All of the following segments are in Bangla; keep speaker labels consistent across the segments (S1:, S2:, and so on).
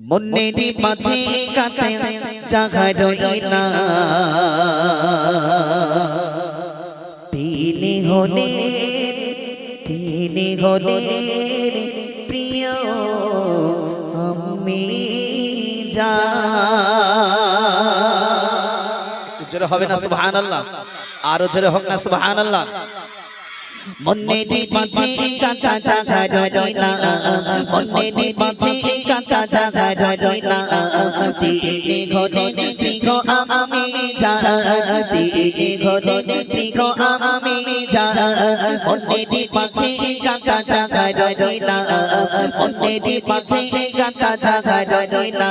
S1: মনেরি মাঝে কাতে জাগা রইলা তিনি হলে তিনি হলে প্রিয় আমি যা। জোরে হবে না সুবহানাল্লাহ। আরও জোরে হোক না সুবহানাল্লাহ। মনেরি মাঝে কাকা চাচা রইলা মনেরি মাঝে কাকা চাচা রইলা তিনি ঘরে দিগ আমি তিনি ঘরে দিগ আমি মনেরি মাঝে কাকা রইলা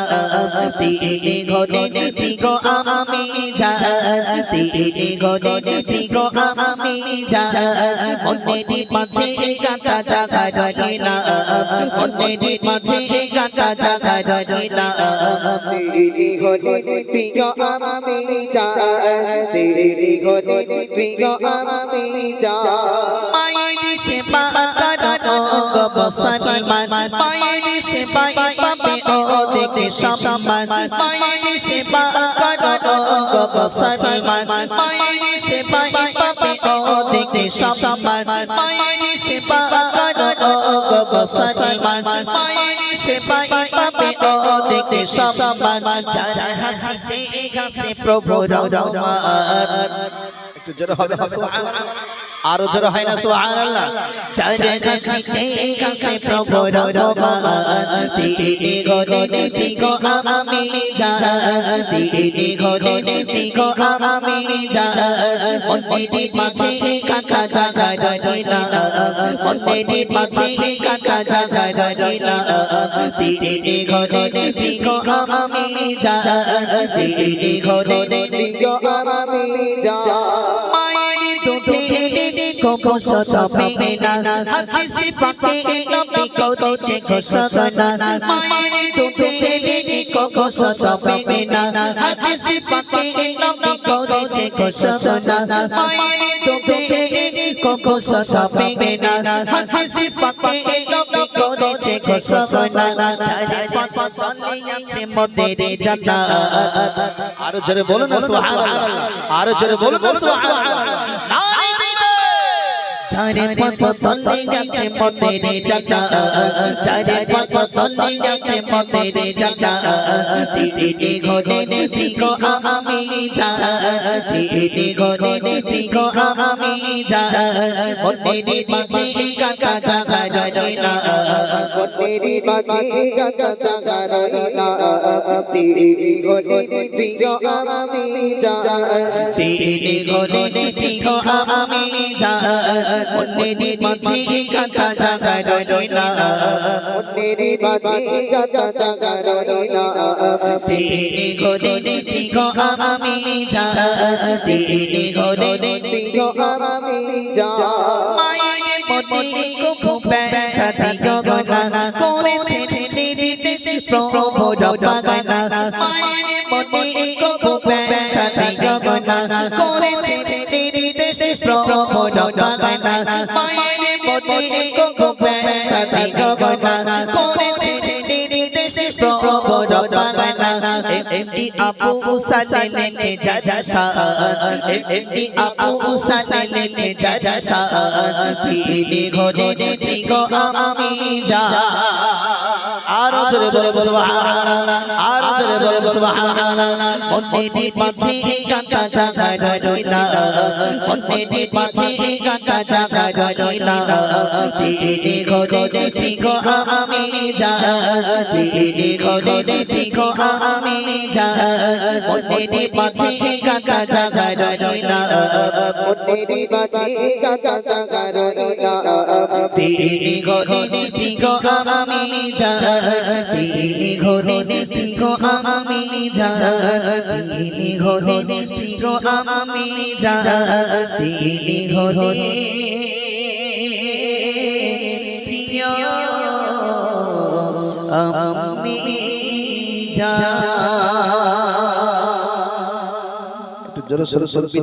S1: তিনি ঘরে দিগ আমি তিনি ঘরে দিগ আমি মনেরি মাঝে কাকা
S2: তেরি ঘরে প্রিয় আমি যা তেরি ঘরে প্রিয় আমি
S1: করো গো বসনিমান মায়ের সেবা পাবে ও দেখে সম্মান করো গো বসনিমান মায়ের সেবা পাবে ও দেখে সম্মান মায়ের সেবা করো গো বসনিমান মায়ের সেবা পাবে ও দেখে সম্মান যারা হাসিতে গাছে প্রভু রহমান একটু জোরে হবে না সুবহানাল্লাহ আরও জোরে হয় না সুবহানাল্লাহ। চারে কাছে কাছে প্রভু তিনি ঘরে নেতি গো আমি তিনি ঘরে নেতি গো আমি যা মন্দিরে মাঝে কাকা জাগা রইলা। মন্দিরে মাঝে কাকা জাগা রইলা। তিনি ঘরে নেতি গো আমি তিনি ঘরে নেতি
S2: প্রিয় আমি
S1: দুধে কোকো সতপে না হাদিসে পাকে নবী কওতেছে ঘোষণা মায়ের দুধে কোকো সতপে না হাদিসে পাকে নবী কওতেছে ঘোষণা মায়ের দুধে কোকো সতপে না হাদিসে পাকে নবী কওতেছে ঘোষণা চারে পথ তলে জোরে বলো না জোরে বলো না চারে পথ তলে যাচ্ছে মোদের চাচা চারে পথ তলে যাচ্ছে মোদের চাচা দিদি ঘরে নে গো আমি যা। দিদি ঘরে নে গো আমি যা। মোদের মাঝে কাকা যা রইলা
S2: মনেরি মাঝে গাতা জাগা রইলা ঘরে প্রিয় আমি যা
S1: তিনি ঘরে নেতি আমি যা মনেরি মাঝে কাকা জাগা রইলা
S2: মাঝে গাতা জাগা
S1: তিনি ঘরে নেতি আমি যা তিনি ঘরে
S2: প্রিয় আমি যা
S1: মায়ের মনে কুকু ব্যথা দিগ গনা প্রভু রবাগানা মায়ের মনে কুকু ব্যথা দিগ গনা করেছে ছেড়ে দেশে প্রভু রবাগানা মায়ের মনে কুকু ব্যথা দিগ গনা করেছে ছেড়ে দেশে প্রভু রবাগানা এমডি আপু উসালে লেকে যা যা সা এমডি আপু উসালে লেকে যা যা সা তিনি ঘরে গো আমি যা জোরে বলব সুবহানাল্লাহ আরও জোরে বলব সুবহানাল্লাহ মন্দিরে পাছে কাকা জাগা রইলা মন্দিরে পাছে কাকা জাগা রইলা তিনি ঘরে নেতি গো আমি যা তিনি ঘরে নেতি গো আমি যা মন্দিরে পাছে কাকা জাগা রইলা
S2: মনেরি মাঝে গাতা জাগা রইলা
S1: তিনি ঘরে নেতি গো আমি যা তিনি ঘরে নেতি গো আমি যা তিনি ঘরে নেতি গো আমি যা তিনি ঘরে প্রিয় আমি যা
S3: জোরে সরে সরে।